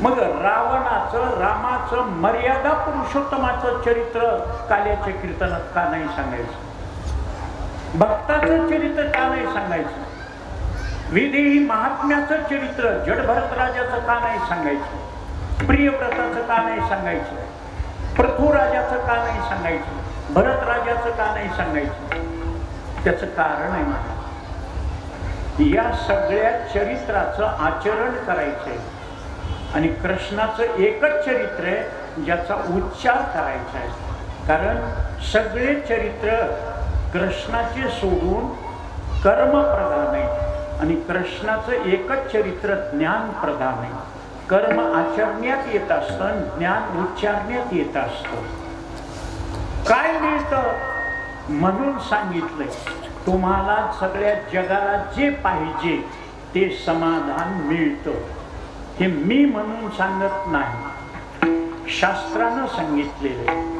मग रावणाचं रामाचं मर्यादा पुरुषोत्तमाचं चरित्र काल्याच्या कीर्तनात का नाही सांगायचं? भक्ताचं चरित्र का नाही सांगायचं? विधी महात्म्याचं चरित्र जडभरतराजाचं का नाही सांगायचं? प्रियव्रताचं का नाही सांगायचं? पृथ्वीराजाचं का नाही सांगायचं? भरतराजाचं का नाही सांगायचं? त्याचं कारण आहे मला या सगळ्या चरित्राचं आचरण करायचंय. आणि कृष्णाचं एकच चरित्र आहे ज्याचा उच्चार करायचा आहे. कारण सगळे चरित्र कृष्णाचे सोडून कर्मप्रधान आहे आणि कृष्णाचं एकच चरित्र ज्ञान प्रधान आहे. कर्म आचरण्यात येत असतं ज्ञान उच्चारण्यात येत असतं. काय मिळतं? म्हणून सांगितलंय तुम्हाला सगळ्या जगाला जे पाहिजे ते समाधान मिळतं. हे मी म्हणून सांगत नाही. शास्त्रानं सांगितलेलं